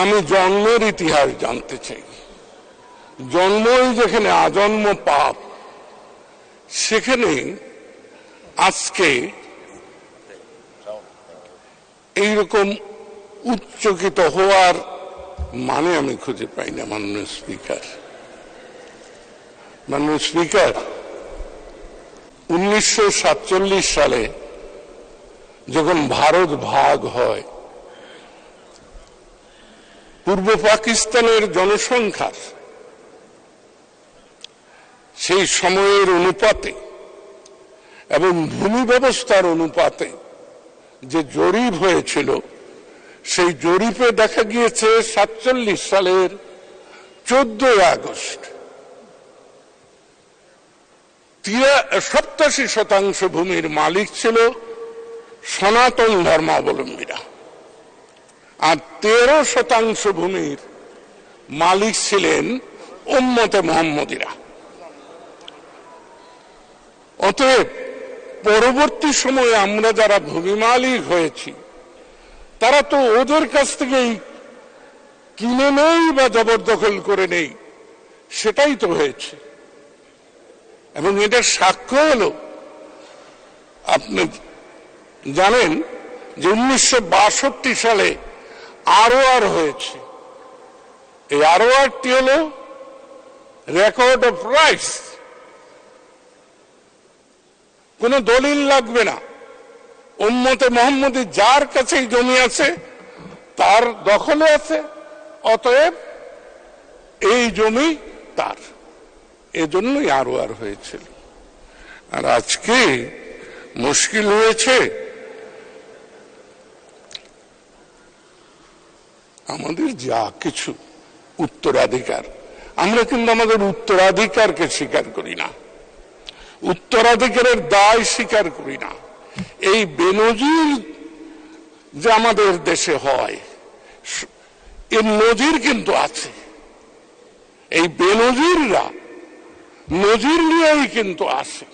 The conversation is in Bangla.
আমি জন্মের ইতিহাস জানতে চাই। জন্মই যেখানে আজন্ম পাপ, সেখানে আজকে এইরকম উচ্চকিত হওয়ার মানে আমি খুঁজে পাই না, মাননীয় স্পিকার। মাননীয় স্পিকার, উনিশশো সাতচল্লিশ সালে যখন ভারত ভাগ হয় পূর্ব পাকিস্তানের জনসংখ্যার সেই সময়ের অনুপাতে এবং ভূমি ব্যবস্থার অনুপাতে যে জরিপ হয়েছিল, সেই জরিপে দেখা গিয়েছে সাতচল্লিশ সালের চোদ্দই আগস্ট সপ্তাশি শতাংশ ভূমির মালিক ছিল সনাতন ধর্মাবলম্বীরা। আর তেরো শতাংশ ভূমির মালিক ছিলেন উম্মতে মোহাম্মদীরা। অতএব পরবর্তী সময়ে আমরা যারা ভূমি মালিক হয়েছি, তারা তো ওদের কাছ থেকেই কিনে নেই বা জবরদখল করে নেই, সেটাই তো হয়েছে। এবং এটার সাক্ষ্য হলো, আপনি জানেন যে উনিশশো বাষট্টি সালে আরও আর হয়েছে। এই আরও আরটি হল রেকর্ড অফ রাইটস কোন দলিল লাগবে না। উম্মতে মোহাম্মদী যার কাছেই জমি আছে, তার দখলে আছে, অতএব এই জমি তার। এজন্যই আরও আর হয়েছিল। আর আজকে মুশকিল হয়েছে। আমাদের যা কিছু উত্তরাধিকার, আমরা কিন্তু আমাদের উত্তরাধিকারকে স্বীকার করি না। উত্তরাধিকারের দায় স্বীকার করি না। এই বেনজির যে আমাদের দেশে হয় এর নজির কিন্তু আছে। এই বেনজিররা নজির নিয়েই কিন্তু আসে।